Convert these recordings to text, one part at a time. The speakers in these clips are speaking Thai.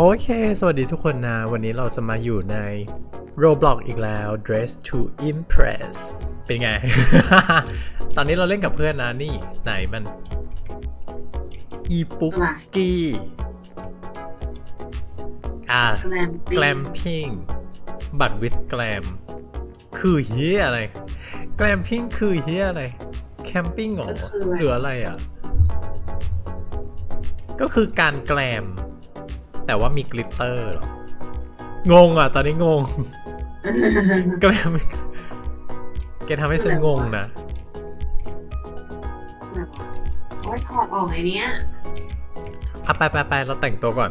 โอเค สวัสดีทุกคนนะ วันนี้เราจะมาอยู่ใน Roblox อีกแล้ว Dress to Impress เป็นไง ตอนนี้เราเล่นกับเพื่อนนะนี่ ไหนมัน อีปุ๊กกี้ อ่าแกลมแกลมพิงบัตรวิดแกลม คือเฮียอะไร แกลมพิงคือเฮียอะไร แคมปิ้งเหรอหรืออะไรอะ ก็คือการแกลม แต่ว่ามีกลิตเตอร์เหรองงอะ ตอนนี้งงแกลมแกทำให้ฉันงงนะโอ้ยถอดออกไอเนี้ยอะไปไปไปเราแต่งตัวก่อน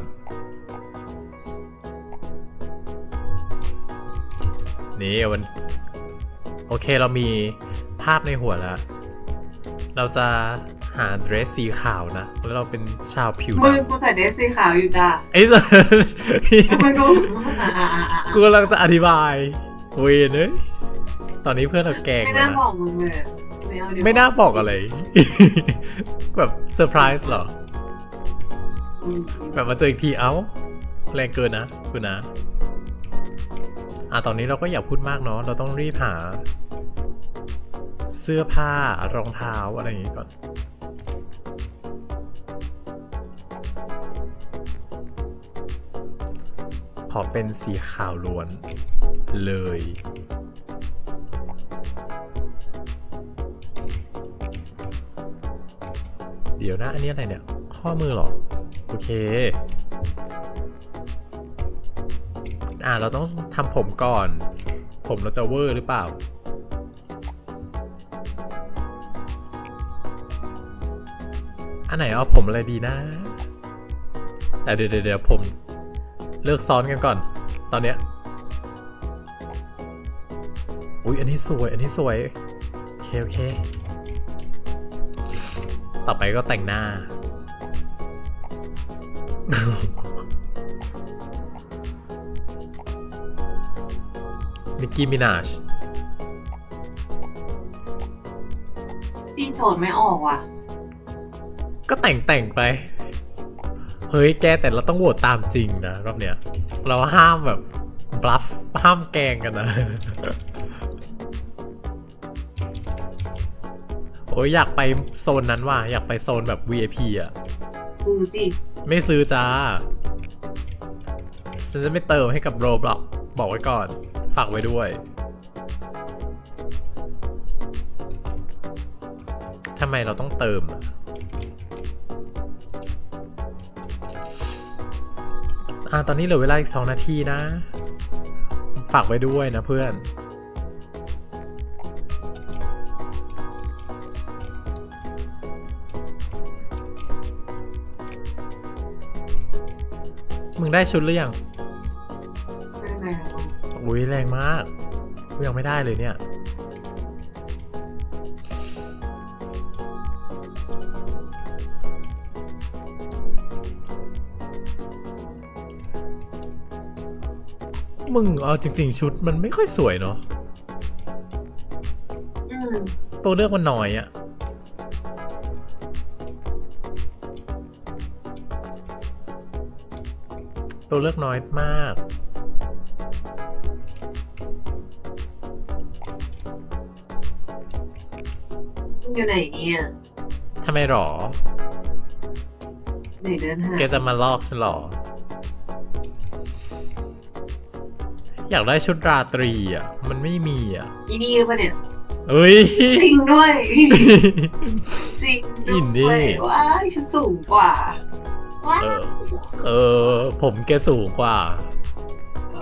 นี่วัน โอเคเรามีภาพในหัวแล้ว เราจะ หาเดรสสีขาวนะ แล้วเราเป็นชาวผิวมึงดำกูใส่เดรสสีขาวอยู่จ้ะไอ้สัสมึงดูอ่าอ่าอ่าอ่ากูกำลังจะอธิบายเวยเนยตอนนี้เพื่อนเราแกล้งไม่แล้วน่านะ บอกมึงเลยไม่เอาดีกว่ไม่น่าบอกอะไร แบบเซอร์ไพรส์เหรอ อืมแบบมาเจออีกทีเอ้า แรงเกินนะคุณนะ อะตอนนี้เราก็อย่าพูดมากเนาะเราต้องรีบหา เสื้อผ้ารองเท้าอะไรอย่างงี้ก่อน อเป็นสีขาวล้วน เลย เดี๋ยวนะอันนี้อะไรเนี่ย ข้อมือเหรอ โอเค อ่าเราต้องทำผมก่อน ผมเราจะเวอร์หรือเปล่าอันไหนเอาผมอะไรดีนะ แต่เดี๋ยวเดี๋ยวผม เลิกซ้อนกันก่อน ตอนเนี้ยอุ๊ยอันนี้สวย อันนี้สวย โอเค โอเค ต่อไปก็แต่งหน้า นิกกี้มินาชพี่โจทย์ไม่ออกว่ะ ก็แต่งแต่งไป เฮ้ยแกแต่เราต้องโหวตตามจริงนะรอบเนี้ย เราห้ามแบบบลัฟห้ามแกล้งกันนะ โอ้ยอยากไปโซนนั้นว่ะอยากไปโซนแบบ VIP อะ ซื้อสิไม่ซื้อจ้า ฉันจะไม่เติมให้กับโรบหรอกบอกไว้ก่อน ฝากไว้ด้วย ทำไมเราต้องเติมอะ อะตอนนี้เหลือเวลาอีก2นาทีนะ ฝากไว้ด้วยนะเพื่อน มึงได้ชุดหรือยังไม่เป็นไรหรอกอุ้ยแรงมากกูยังไม่ได้เลยเนี่ย มึงเอาจริง ๆ ชุดมันไม่ค่อยสวยเนาะอืมตัวเลือกมันน้อยอะตัวเลือกน้อยมากมึงอยู่ไหนเนี่ยทำไมหรอ ไหนเดินหาแกจะมาลอกฉันหรอ อยากได้ชุดราตรีอะ มันไม่มีอะอีนี่หรือเปล่าเนี่ยเอ้ย จริงด้วย จริงอินดี้ด้วยว้ายฉันสูงกว่าว้ายเออ เออ ผมแกสูงกว่า โอ้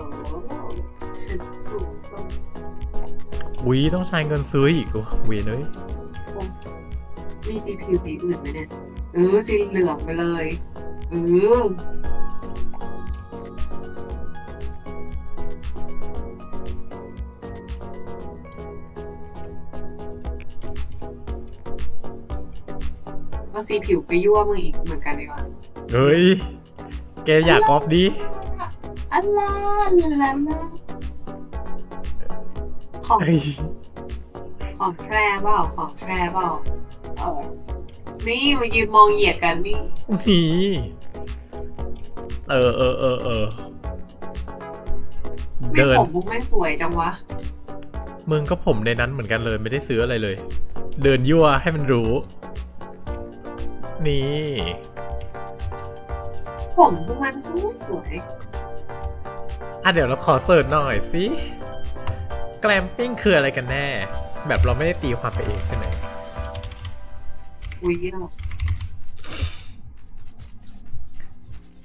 ฉันสูงส่งอุ้ยต้องใช้เงินซื้ออีกโอ้เวียนเอ้ยมีสีผิวสีอื่นไหมเนี่ยเออสีเหลืองไปเลยเออ เอาสีผิวไปยั่วมึงอีกเหมือนกันดีกว่าเฮ้ย แกอยากออฟดิอัลลาลาลาลาของ เฮ้ยของแทรเปล่าของแทรเปล่าเออนี่มายืนมองเหยียดกันนี่ นี่ เออเออเออเออไม่เดิน ผมมุกไม่สวยจังวะ มึงก็ผมในนั้นเหมือนกันเลยไม่ได้ซื้ออะไรเลย เดินยั่วให้มันรู้ นี่ ผมพวกมันสวยสวยอะเดี๋ยวเราขอเสิร์ชหน่อยสิแกลมปิ้งคืออะไรกันแน่ แบบเราไม่ได้ตีความไปเองใช่ไหมอุ้ยเรา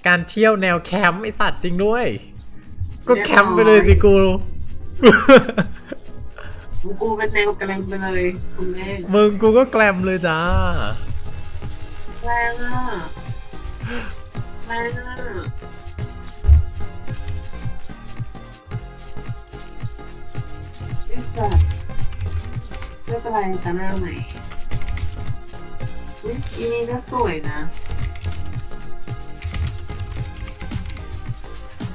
การเที่ยวแนวแคมป์ไอสัตว์จริงด้วย ก็แคมป์ไปเลยสิกูกูเป็นแนวกระเลงไปเลยคุณแม่มึงกูก็แกลมเลยจ้า แรงอะแรงอะไอ้สัตว์เลือกอะไรตาหน้าใหม่อุ๊ยอีนี่ก็สวยนะ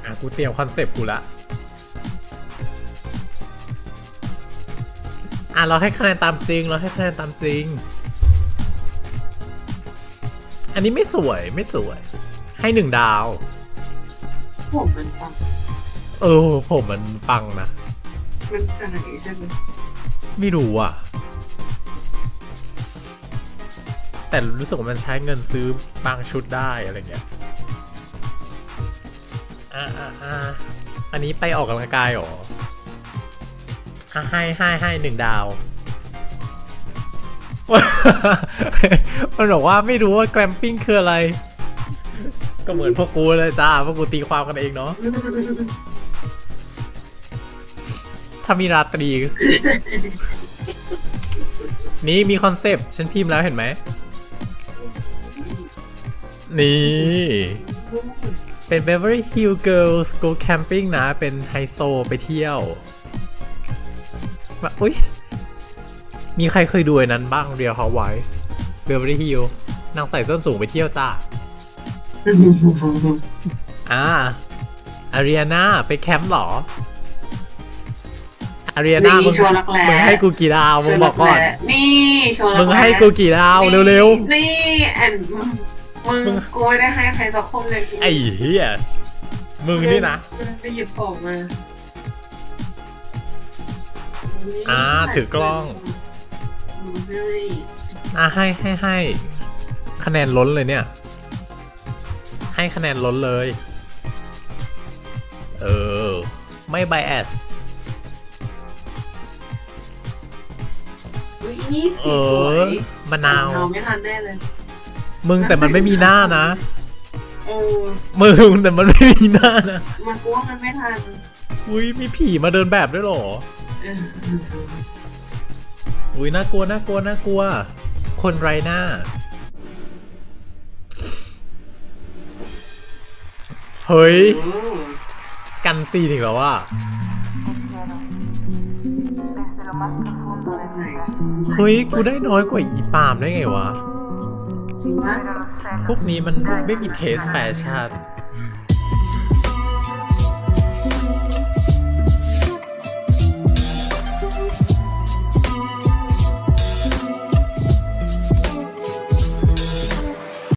อะกูเตรียมคอนเซปต์กูละ อะเราให้คะแนนตามจริง เราให้คะแนนตามจริง อันนี้ไม่สวยไม่สวย ให้หนึ่งดาว ผมมันปังเออ ผมมันปังนะ มันไก่ใช่ไหมไม่รู้อะ แต่รู้สึกว่ามันใช้เงินซื้อบางชุดได้อะไรเงี้ยอ่าอ่าอ่าอันนี้ไปออกกำลังกายเหรออะให้ให้ให้หนึ่งดาว มันบอกว่าไม่รู้ว่าแกรมปิ้งคืออะไร ก็เหมือนพวกกูเลยจ้าพวกกูตีความกันเองเนาะถ้ามีราตรี นี่มีคอนเซปต์ฉันพิมพ์แล้วเห็นไหม นี่ เป็น Beverly Hills Girls Go Camping นะ เป็นไฮโซไปเที่ยวว่าอุ้ย มีใครเคยดูไอ้นั้นบ้าง Real Housewives Beverly Hills นางใส่ส้นสูงไปเที่ยวจ้าอ่าอารีนาไปแคมป์เหรออารีนานี่มึงโชว์รักแร้มึงให้กูกี่ดาวมึงบอกก่อนนี่โชว์รัมึงแร้ให้กูกี่ดาวเร็วนี่แอนมึงมึงกูไม่ได้ให้ใครสักคนเลยๆไอ้เหี้ยมึงนี่นะไปหยิบออกมาอ่าถือกล้อง เฮ้ยอะให้ให้ให้ คะแนนล้นเลยเนี่ย ให้คะแนนล้นเลย เออ ไม่ไบแอสอุ๊ยนี่เอสีสวอยมะนาว เราไม่ทันแน่เลย มึงแต่มันไม่มีหน้านะ เออมึงแต่มันไม่มีหน้านะ มันกูว่ามันไม่ทันอุ้ยมีผีมาเดินแบบด้วยเหรอ เออ อุ้ยน่ากลัวน่ากลัวน่ากลัว คนไรหน้า เฮ้ย กันซีนอีกแล้วว่าอะเฮ้ย กูได้น้อยกว่าอีปามได้ไงวะ พวกนี้มันไม่มีเทสแฟชั่น